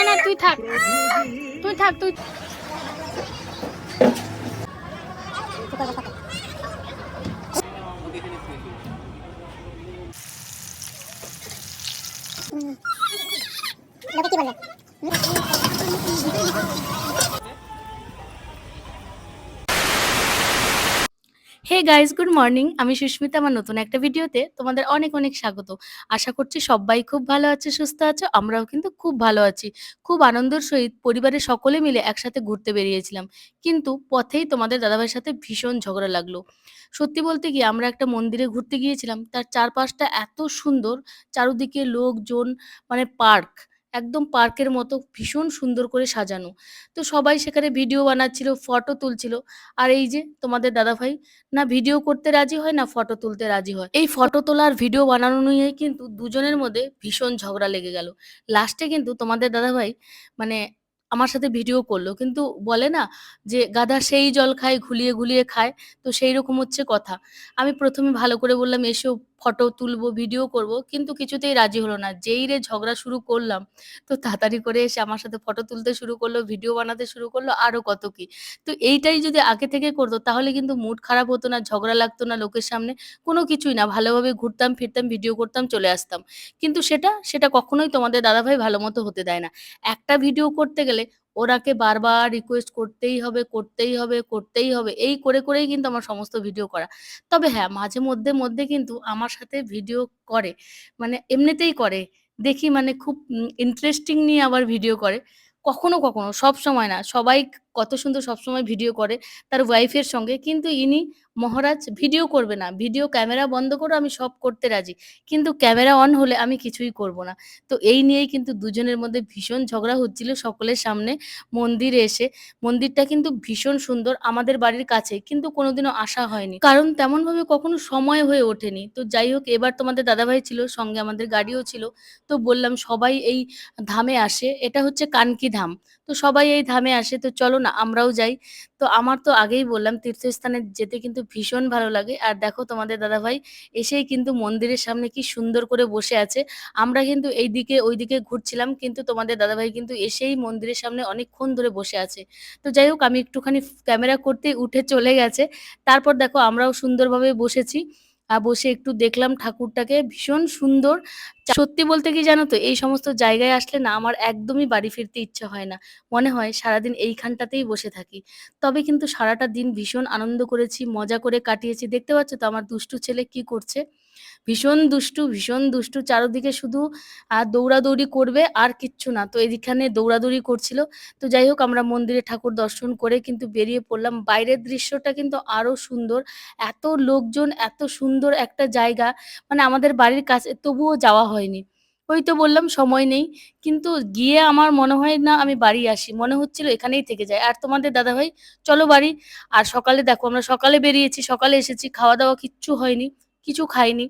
না না তুই থাক। তুই থাক তুই কি বলবে হে গাইজ গুড মর্নিং আমি সুস্মিতা আমার নতুন একটা ভিডিওতে তোমাদের অনেক অনেক স্বাগত। আশা করছি সবাই খুব ভালো আছে, সুস্থ আছো, আমরাও কিন্তু খুব ভালো আছি। খুব আনন্দের সহিত পরিবারের সকলে মিলে একসাথে ঘুরতে বেরিয়েছিলাম। কিন্তু পথেই তোমাদের দাদাভাইয়ের সাথে ভীষণ ঝগড়া লাগল। সত্যি বলতে কি, আমরা একটা মন্দিরে ঘুরতে গিয়েছিলাম। তার চারপাশটা এত সুন্দর, চারদিকে লোকজন মানে পার্ক। একদম পার্কের মতো ভীষণ সুন্দর করে সাজানো। তো সবাই সেখানে ভিডিও বানাচ্ছিল, ফটো তুলছিল। আর এই যে তোমাদের দাদাভাই, না ভিডিও করতে রাজি হয়, না ফটো তুলতে রাজি হয়? এই ফটো তোলার ভিডিও বানানো নিয়ে কিন্তু দুজনের মধ্যে ভীষণ ঝগড়া লেগে গেল। লাস্টে কিন্তু তোমাদের দাদাভাই মানে আমার সাথে ভিডিও করল। কিন্তু বলে না যে, গাধা সেই জল খায় ঘুলিয়ে ঘুলিয়ে খায়। তো সেই রকম হচ্ছে কথা। আমি প্রথমে ভালো করে বললাম, এসো ফটো তুলবো ভিডিও করব, কিন্তু কিছুতেই রাজি হলো না। যেই রে ঝগড়া শুরু করলাম, তো তাড়াতাড়ি করে এসে আমার সাথে ফটো তুলতে শুরু করল ভিডিও বানাতে শুরু করল, আরও কত কি। তো এইটাই যদি আগে থেকে করতো, তাহলে কিন্তু মুড খারাপ হতো না, ঝগড়া লাগতো না লোকের সামনে। কোনো কিছুই না, ভালোভাবে ঘুরতাম, ফিরতাম ভিডিও করতাম, চলে আসতাম। কিন্তু সেটা সেটা কখনোই তোমাদের দাদাভাই ভালো মতো হতে দেয় না। একটা ভিডিও করতে গেলে ওরাকে বারবার রিকোয়েস্ট করতেই হবে করতেই হবে করতেই হবে, এই করে করেই কিন্তু আমার সমস্ত ভিডিও করা। তবে হ্যাঁ মাঝে মধ্যে মধ্যে কিন্তু আমার সাথে ভিডিও করে মানে এমনিতেই করে। দেখি মানে খুব ইন্টারেস্টিং নিয়ে আবার ভিডিও করে। কখনো কখনো, সব সময় না, সবাই কত সুন্দর সবসময় ভিডিও করে তার ওয়াইফের সঙ্গে। কিন্তু ইনি মহারাজ ভিডিও করবে না। ভিডিও ক্যামেরা বন্ধ করো আমি সব করতে রাজি। কিন্তু ক্যামেরা অন হলে আমি কিছুই করব না। তো এই নিয়েই কিন্তু দুজনের মধ্যে ভীষণ ঝগড়া হচ্ছিল সকলের সামনে মন্দিরে এসে। মন্দিরটা কিন্তু ভীষণ সুন্দর, আমাদের বাড়ির কাছে। কিন্তু কোনোদিনও আসা হয়নি। কারণ তেমনভাবে কখনো সময় হয়ে ওঠেনি। তো যাই হোক, এবার তোমাদের দাদাভাই ছিল, সঙ্গে আমাদের গাড়িও ছিল। তো বললাম, সবাই এই ধামে আসে। এটা হচ্ছে কানকি ধাম। তো সবাই এই ধামে আসে। তো চলো না, আমরাও যাই। তো আমার তো আগেই বললাম, তীর্থস্থানে যেতে কিন্তু ভীষণ ভালো লাগে। আর দেখো তোমাদের দাদাভাই এসেই কিন্তু মন্দিরের সামনে কি সুন্দর করে বসে আছে। আমরা কিন্তু এইদিকে ওইদিকে ঘুরছিলাম, কিন্তু তোমাদের দাদাভাই কিন্তু এসেই মন্দিরের সামনে অনেকক্ষণ ধরে বসে আছে। তো যাই হোক, আমি একটুখানি ক্যামেরা করতে উঠে চলে গেছে। তারপর দেখো আমরাও সুন্দরভাবে বসেছি। বসে একটু দেখলাম ঠাকুরটাকে ভীষণ সুন্দর। সত্যি বলতে কি জানো তো, এই সমস্ত জায়গায় আসলে না আমার একদমই বাড়ি ফিরতে ইচ্ছা হয় না। মনে হয় সারাদিন এইখানটাতেই বসে থাকি। তবে কিন্তু সারাটা দিন ভীষণ আনন্দ করেছি, মজা করে কাটিয়েছি। দেখতে পাচ্ছ তো আমার দুষ্টু ছেলে কি করছে? ভীষণ দুষ্টু ভীষণ দুষ্টু। চারদিকে শুধু দৌড়াদৌড়ি করবে আর কিচ্ছু না। তো এদিকখানে দৌড়াদৌড়ি করছিল। তো যাই হোক, আমরা মন্দিরে ঠাকুর দর্শন করে কিন্তু বেরিয়ে পড়লাম। বাইরের দৃশ্যটা কিন্তু আরও সুন্দর। এত লোকজন, এত সুন্দর একটা জায়গা। মানে আমাদের বাড়ির কাছে তবুও যাওয়া হয়নি। ওই তো বললাম, সময় নেই। কিন্তু গিয়ে আমার মনে হয় না আমি বাড়ি আসি। মনে হচ্ছিল এখানেই থেকে যায়। আর তোমাদের দাদাভাই চলো বাড়ি। আর সকালে দেখো, আমরা সকালে বেরিয়েছি, সকালে এসেছি, খাওয়া দাওয়া কিচ্ছু হয়নি। কিছু খাইনি।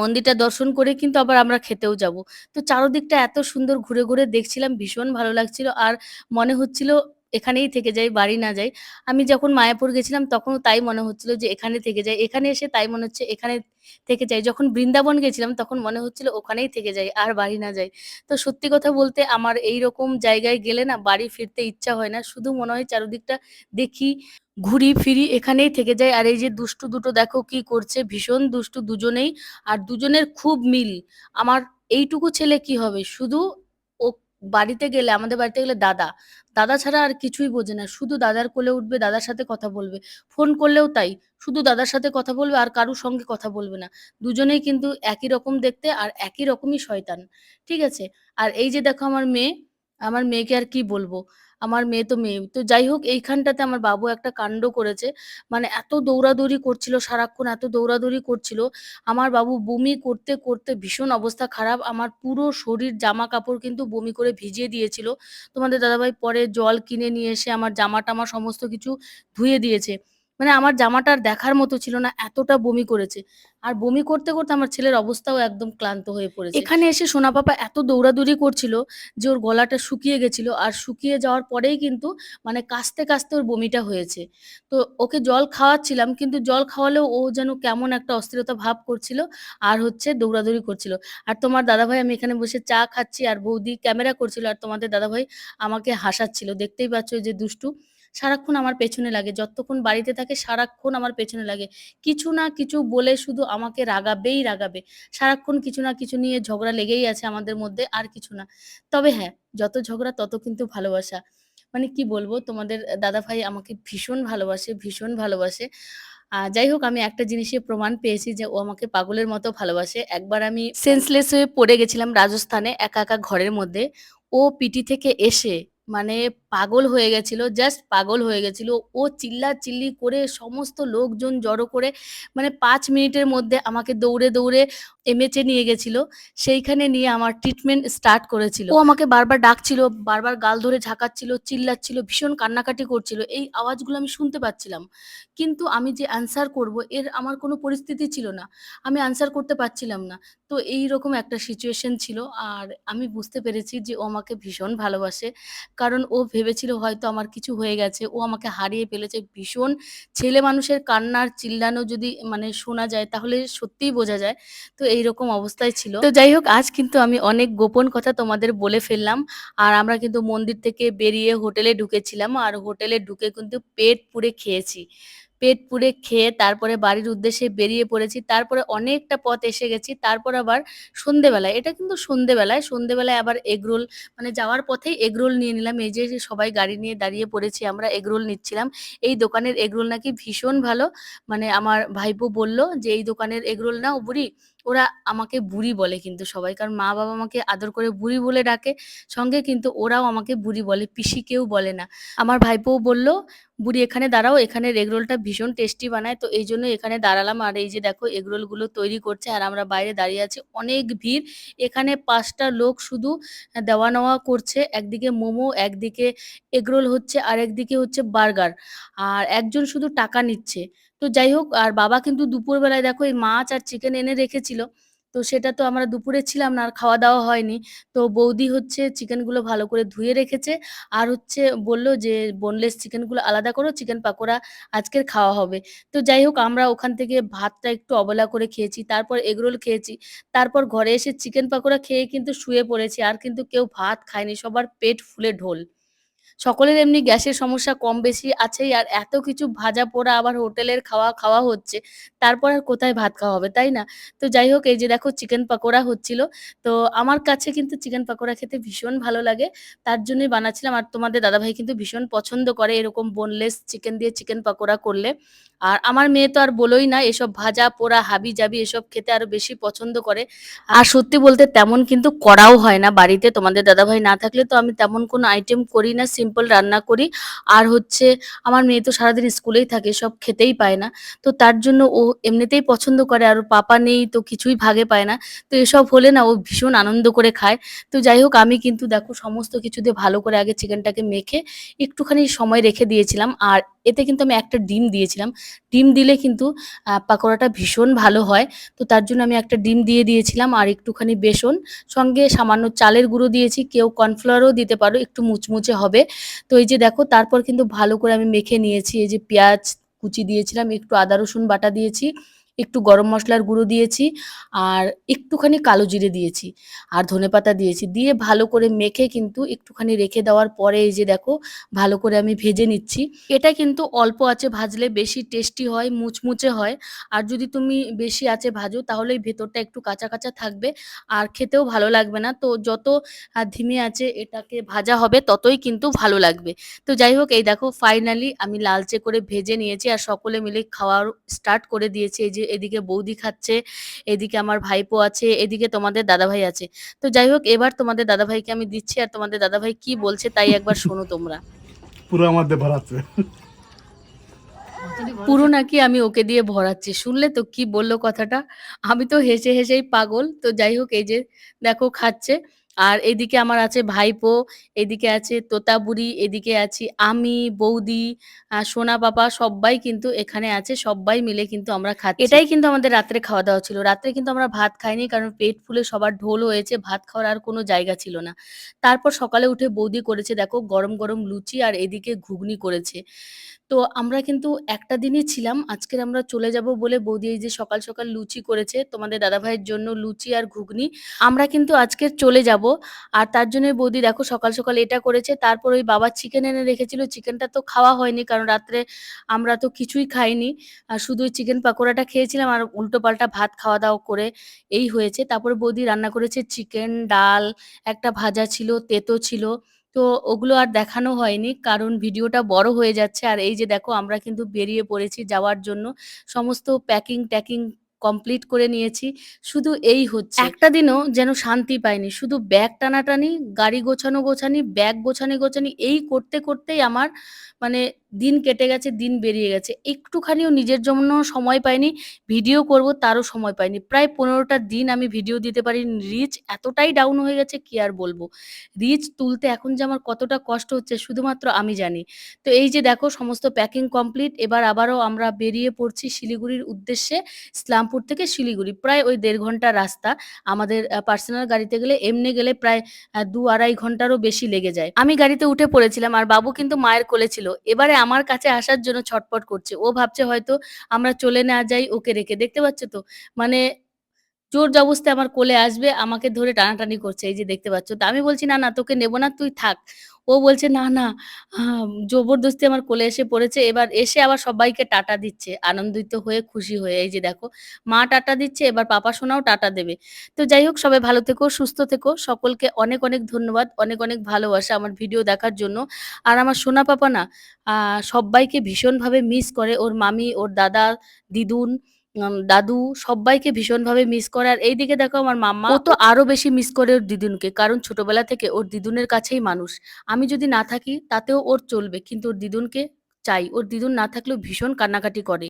মন্দিরটা দর্শন করে কিন্তু আবার আমরা খেতেও যাব। তো চারদিকটা এত সুন্দর ঘুরে ঘুরে দেখছিলাম, ভীষণ ভালো লাগছিল। আর মনে হচ্ছিল এখানেই থেকে যাই, বাড়ি না যাই। আমি যখন মায়াপুর গেছিলাম তখনও তাই মনে হচ্ছিল যে এখানে থেকে যাই। এখানে এসে তাই মনে হচ্ছে এখানে থেকে যাই। যখন বৃন্দাবন গেছিলাম তখন মনে হচ্ছিল ওখানেই থেকে যাই আর বাড়ি না যাই। তো সত্যি কথা বলতে আমার এই রকম জায়গায় গেলে না বাড়ি ফিরতে ইচ্ছা হয় না। শুধু মনে হয় চারদিকটা দেখি ঘুরি ফিরি এখানেই থেকে যায়। আর এই যে দুষ্টু দুটো দেখো কি করছে, ভীষণ দুষ্টু দুজনেই। আর দুজনের খুব মিল। আমার এইটুকু ছেলে কি হবে? শুধু ও বাড়িতে গেলে, আমাদের বাড়িতে গেলে দাদা। দাদা ছাড়া আর কিছুই বোঝে না। শুধু দাদার কোলে উঠবে, দাদার সাথে কথা বলবে। ফোন করলেও তাই। শুধু দাদার সাথে কথা বলবে আর কারুর সঙ্গে কথা বলবে না। দুজনেই কিন্তু একই রকম দেখতে আর একই রকমই শয়তান। ঠিক আছে? আর এই যে দেখো আমার মেয়ে, আমার মেয়েকে আর কি বলব? আমার মেয়ে তো মেয়ে তো যাই হোক, এইখানটাতে আমার বাবু একটা কাণ্ড করেছে। মানে এত দৌড়াদৌড়ি করছিল, সারাক্ষণ এত দৌড়াদৌড়ি করছিল। আমার বাবু বমি করতে করতে ভীষণ অবস্থা খারাপ। আমার পুরো শরীর জামা কাপড় কিন্তু বমি করে ভিজিয়ে দিয়েছিল। তোমাদের দাদাভাই পরে জল কিনে নিয়ে এসে আমার জামা টামা সমস্ত কিছু ধুয়ে দিয়েছে। মানে আমার জামাটা আর দেখার মতো ছিল না, এতটা বমি করেছে। আর বমি করতে করতে আমার ছেলের অবস্থাও একদম ক্লান্ত হয়ে পড়েছে। এখানে এসে সোনা পাপা এত দৌড়াদৌড়ি করছিল যে ওর গলাটা শুকিয়ে গেছিল, আর শুকিয়ে যাওয়ার পরেই কিন্তু মানে কাস্তে কাস্তে ওর বমিটা হয়েছে। তো ওকে জল খাওয়াচ্ছিলাম, কিন্তু জল খাওয়ালেও ও যেন কেমন একটা অস্থিরতা ভাব করছিল, আর হচ্ছে দৌড়াদৌড়ি করছিল। আর তোমার দাদাভাই, আমি এখানে বসে চা খাচ্ছি, আর বৌদি ক্যামেরা করছিল, আর তোমাদের দাদাভাই আমাকে হাসাচ্ছিল। দেখতেই পাচ্ছ যে দুষ্টু। সারাক্ষণ আমার পেছনে লাগে। যতক্ষণ বাড়িতে থাকে সারাক্ষণ আমার পেছনে লাগে। কিছু না কিছু বলে শুধু আমাকে রাগাবেই রাগাবে। সারাক্ষণ কিছু না কিছু নিয়ে ঝগড়া লেগেই আছে আমাদের মধ্যে, আর কিছু না। তবে হ্যাঁ যত ঝগড়া তত কিন্তু ভালোবাসা। মানে কি বলব, তোমাদের দাদাভাই আমাকে ভীষণ ভালোবাসে ভীষণ ভালোবাসে। যাই হোক, আমি একটা জিনিসে প্রমাণ পেয়েছি যে ও আমাকে পাগলের মতো ভালোবাসে। একবার আমি সেন্সলেস হয়ে পড়ে গেছিলাম রাজস্থানে একা একা ঘরের মধ্যে। ও পিটি থেকে এসে মানে পাগল হয়ে গেছিল জাস্ট পাগল হয়ে গেছিল। ও চিল্লা চিল্লি করে সমস্ত লোকজন জড়ো করে মানে পাঁচ মিনিটের মধ্যে আমাকে দৌড়ে দৌড়ে এমএচে নিয়ে গেছিল। সেইখানে নিয়ে আমার ট্রিটমেন্ট স্টার্ট করেছিল। ও আমাকে বারবার ডাকছিল, বারবার গাল ধরে ঝাঁকাচ্ছিল, চিল্লাচ্ছিল, ভীষণ কান্নাকাটি করছিল। এই আওয়াজগুলো আমি শুনতে পাচ্ছিলাম। কিন্তু আমি যে অ্যান্সার করব, এর আমার কোনো পরিস্থিতি ছিল না। আমি অ্যান্সার করতে পারছিলাম না। তো এই রকম একটা সিচুয়েশন ছিল। আর আমি বুঝতে পেরেছি যে ও আমাকে ভীষণ ভালোবাসে। কারণ ও ভেবেছিল হয়তো আমার কিছু হয়ে গেছে। ও আমাকে হারিয়ে ফেলেছে। ভীষণ ছেলে মানুষের কান্নার চিল্লানো যদি মানে শোনা যায় তাহলে সত্যিই বোঝা যায়। তো এই রকম অবস্থায় ছিল। তো যাই হোক, আজ কিন্তু আমি অনেক গোপন কথা তোমাদের বলে ফেললাম। আর আমরা কিন্তু মন্দির থেকে বেরিয়ে হোটেলে ঢুকেছিলাম। আর হোটেলে ঢুকে কিন্তু পেট পুড়ে খেয়েছি। পেট পুড়ে খেয়ে তারপরে বাড়ির উদ্দেশ্যে বেরিয়ে পড়েছি। তারপরে অনেকটা পথ এসে গেছি। তারপর আবার সন্ধেবেলায়, এটা কিন্তু সন্ধেবেলায় সন্ধেবেলায় আবার এগরোল মানে যাওয়ার পথেই এগরোল নিয়ে নিলাম। এই যে সবাই গাড়ি নিয়ে দাঁড়িয়ে পড়েছি, আমরা এগরোল নিচ্ছিলাম। এই দোকানের এগরোল নাকি ভীষণ ভালো। মানে আমার ভাইপো বলল যে, এই দোকানের এগরোল নাও বুড়ি ওরা আমাকে বুড়ি বলে কিন্তু সবাই। কারণ মা বাবা আমাকে আদর করে বুড়ি বলে ডাকে, সঙ্গে কিন্তু ওরাও আমাকে বুড়ি বলে, পিসি কেউ বলে না। আমার ভাইপোও বলল, বুড়ি এখানে দাঁড়াও এখানের এগরোলটা ভীষণ টেস্টি বানায়, তো এই জন্য এখানে দাঁড়ালাম। আর এই যে দেখো এগরোলগুলো তৈরি করছে, আর আমরা বাইরে দাঁড়িয়ে আছি। অনেক ভিড়, এখানে পাঁচটা লোক শুধু দেওয়া নেওয়া করছে, একদিকে মোমো, একদিকে এগরোল হচ্ছে, আর একদিকে হচ্ছে বার্গার। আর একজন শুধু টাকা নিচ্ছে। তো যাই হোক, আর বাবা কিন্তু দুপুরবেলায় দেখো এই মাছ আর চিকেন এনে রেখেছিল। তো সেটা তো আমরা দুপুরে ছিলাম না, আর খাওয়া দাওয়া হয়নি। তো বৌদি হচ্ছে চিকেনগুলো ভালো করে ধুয়ে রেখেছে। আর হচ্ছে বলল যে বোনলেস চিকেনগুলো আলাদা করো চিকেন পাকোড়া আজকের খাওয়া হবে। তো যাই হোক, আমরা ওখান থেকে ভাতটা একটু অবলা করে খেয়েছি, তারপর এগরোল খেয়েছি। তারপর ঘরে এসে চিকেন পাকোড়া খেয়ে কিন্তু শুয়ে পড়েছি, আর কিন্তু কেউ ভাত খায়নি, সবার পেট ফুলে ঢোল। সকলের এমনি গ্যাসের সমস্যা কম বেশি আছেই, আর এত কিছু ভাজা পোড়া আবার হোটেলের খাওয়া খাওয়া হচ্ছে, তারপর আর কোথায় ভাত খাওয়া হবে, তাই না? তো যাই হোক, এই যে দেখো চিকেন পাকোড়া হচ্ছিল, তো আমার কাছে কিন্তু চিকেন পাকোড়া খেতে ভীষণ ভালো লাগে, তার জন্যই বানাচ্ছিলাম, আর তোমাদের দাদাভাই কিন্তু ভীষণ পছন্দ করে এরকম বোনলেস চিকেন দিয়ে চিকেন পাকোড়া করলে, আর আমার মেয়ে তো আর বলোই না, এসব ভাজা পোড়া, হাবি জাবি এসব খেতে আরও বেশি পছন্দ করে, আর সত্যি বলতে তেমন কিন্তু করাও হয় না বাড়িতে, তোমাদের দাদাভাই না থাকলে তো আমি তেমন কোনো আইটেম করি না সিম্পল রান্না করি। আর হচ্ছে আমার মেয়ে তো সারাদিন স্কুলেই থাকে, সব খেতেই পায় না। তো তার জন্য ও এমনিতেই পছন্দ করে, আর পাপা নেই তো কিছুই ভাগে পায় না। তো এসব হলে না ও ভীষণ আনন্দ করে খায়। তো যাই হোক, আমি কিন্তু দেখো সমস্ত কিছু দিয়ে ভালো করে আগে চিকেনটাকে মেখে একটুখানি সময় রেখে দিয়েছিলাম। আর এতে কিন্তু আমি একটা ডিম দিয়েছিলাম। ডিম দিলে কিন্তু পাকোড়াটা ভীষণ ভালো হয়। তো তার জন্য আমি একটা ডিম দিয়ে দিয়েছিলাম আর একটুখানি বেসন। সঙ্গে সামান্য চালের গুঁড়ো দিয়েছি। কেউ কর্নফ্লাওয়ারও দিতে পারো, একটু মুচমুচে হবে। তো এই যে দেখো, তারপর কিন্তু ভালো করে আমি মেখে নিয়েছি। এই যে পেঁয়াজ কুচি দিয়েছিলাম, একটু আদা রসুন বাটা দিয়েছি। একটু গরম মশলার গুঁড়ো দিয়েছি আর একটুখানি কালো জিরে দিয়েছি আর ধনেপাতা দিয়েছি। দিয়ে ভালো করে মেখে কিন্তু একটুখানি রেখে দেওয়ার পরে এই যে দেখো, ভালো করে আমি ভেজে নিচ্ছি। এটা কিন্তু অল্প আছে ভাজলে বেশি টেস্টি হয়, মুচমুচে হয়। আর যদি তুমি বেশি আছে ভাজো তাহলে ভেতরটা একটু কাঁচা কাঁচা থাকবে আর খেতেও ভালো লাগবে না। তো যত ধিমে আছে এটাকে ভাজা হবে ততই কিন্তু ভালো লাগবে। তো যাই হোক, এই দেখো ফাইনালি আমি লালচে করে ভেজে নিয়েছি আর সকলে মিলে খাওয়ার স্টার্ট করে দিয়েছি। এই যে এদিকে বৌদি খাচ্ছে এদিকে আমার ভাইপো আছে এদিকে তোমাদের দাদাভাই আছে। তো যাই হোক এবার তোমাদের দাদাভাইকে আমি দিচ্ছি আর তোমাদের দাদাভাই কি বলছে তাই একবার শোনো তোমরা। পুরো আমার দিয়ে ভরাচ্ছে পুরো নাকি আমি ওকে দিয়ে ভরাচ্ছি। শুনলে তো কি বলল কথাটা? আমি তো হেসে হেসেই পাগল। তো যাই হোক এই যে দেখো খাচ্ছে। আর এদিকে আমার আছে ভাইপো, এদিকে আছে তোতাবুড়ি, এদিকে আছি আমি, বৌদি, সোনা পাপা সব্বাই কিন্তু এখানে আছে। সব্বাই মিলে কিন্তু আমরা খাচ্ছি। এটাই কিন্তু আমাদের রাত্রে খাওয়া-দাওয়া ছিল। রাত্রে কিন্তু আমরা ভাত খাইনি কারণ পেট ফুলে সবার ঢোল হয়েছে। ভাত খাওয়ার আর কোনো জায়গা ছিল না। তারপর সকালে উঠে বৌদি করেছে দেখো গরম, গরম লুচি আর এদিকে ঘুগনি করেছে। তো আমরা কিন্তু একটা দিনই ছিলাম। আজকের আমরা চলে যাব বলে বৌদি এই যে সকাল, সকাল লুচি করেছে। তোমাদের দাদাভাইয়ের জন্য লুচি আর ঘুগনি। আমরা কিন্তু আজকে চলে যাব। আর তার জন্যই বৌদি দেখো সকাল, সকাল এটা করেছে। তারপর ওই বাবা চিকেন এনে রেখেছিল। চিকেনটা তো খাওয়া হয়নি কারণ রাত্রে আমরা তো কিছুই খাইনি। আর শুধু চিকেন পাকোড়াটা খেয়েছিলাম আর উল্টো পাল্টা ভাত খাওয়া-দাওয়া করে এই হয়েছে। তারপরে বৌদি রান্না করেছে চিকেন, ডাল, একটা ভাজা ছিল, তেঁতো ছিল। তো ওগুলো আর দেখানো হয়নি কারণ ভিডিওটা বড় হয়ে যাচ্ছে। আর এই যে দেখো আমরা কিন্তু বেরিয়ে পড়েছি যাওয়ার জন্য। সমস্ত প্যাকিং-ট্যাকিং কমপ্লিট করে নিয়েছি। শুধু এই হচ্ছে। একটা দিনও যেন শান্তি পাইনি। শুধু ব্যাগ টানাটানি, গাড়ি গোছানো-গোছানি, ব্যাগ গোছানি-গোছানি এই করতে, করতেই আমার মানে দিন কেটে গেছে, দিন বেরিয়ে গেছে। একটুখানিও নিজের জন্য সময় পাইনি। ভিডিও করব তারও সময় পাইনি। প্রায় পনেরোটা দিন আমি ভিডিও দিতে পারিনি। রিচ এতটাই ডাউন হয়ে গেছে কি আর বলব রিচ তুলতে এখন যে আমার কতটা কষ্ট হচ্ছে শুধুমাত্র আমি জানি। তো এই যে দেখো সমস্ত প্যাকিং কমপ্লিট। এবার আবারও আমরা বেরিয়ে পড়ছি শিলিগুড়ির উদ্দেশ্যে। ইসলামপুর থেকে শিলিগুড়ি। প্রায় ওই দেড় ঘণ্টা রাস্তা। আমাদের পার্সোনাল গাড়িতে গেলে এমনি গেলে প্রায় দু ২-২.৫ ঘন্টারও বেশি লেগে যায়। আমি গাড়িতে উঠে পড়েছিলাম আর বাবু কিন্তু মায়ের কোলে ছিল। এবারে আমার কাছে আসার জন্য ছটপট করছে। ও ভাবছে হয়তো আমরা চলে না যাই ওকে রেখে। দেখতে পাচ্ছ তো? মানে জোর জবস্তে আমার কোলে আসবে, আমাকে ধরে টানাটানি করছে। এই যে দেখতে পাচ্ছ। তো আমি বলছি, "না, না তোকে নেব না, তুই থাক।" ও বলছে, "না, না।" জবরদস্তি আমার কোলে এসে পড়েছে। এবার এসে আবার সবাইকে টাটা দিচ্ছে। আনন্দিত হয়ে, খুশি হয়ে। এই যে দেখো মা টাটা দিচ্ছে, এবার পাপা সোনাও টাটা দেবে। তো যাই হোক সবাই ভালো থেকো, সুস্থ থেকো। সকলকে অনেক, অনেক ধন্যবাদ। অনেক, অনেক ভালোবাসা আমার ভিডিও দেখার জন্য। আর আমার সোনা পাপা না আ সব্বাইকে ভীষণভাবে মিস করে। ওর মামি, ওর দাদা, দিদুন, আম দাদু সব্বাইকে ভীষণভাবে মিস করে। আর এইদিকে দেখো আমার মাম্মা, ও তো আরও বেশি মিস করে ওর দিদুনকে। কারণ ছোটবেলা থেকে ওর দিদুনের কাছেই মানুষ। আমি যদি না থাকি তাতেও ওর চলবে। কিন্তু ওর দিদুনকে চাই। ওর দিদুন না থাকলেও ভীষণ কান্নাকাটি করে।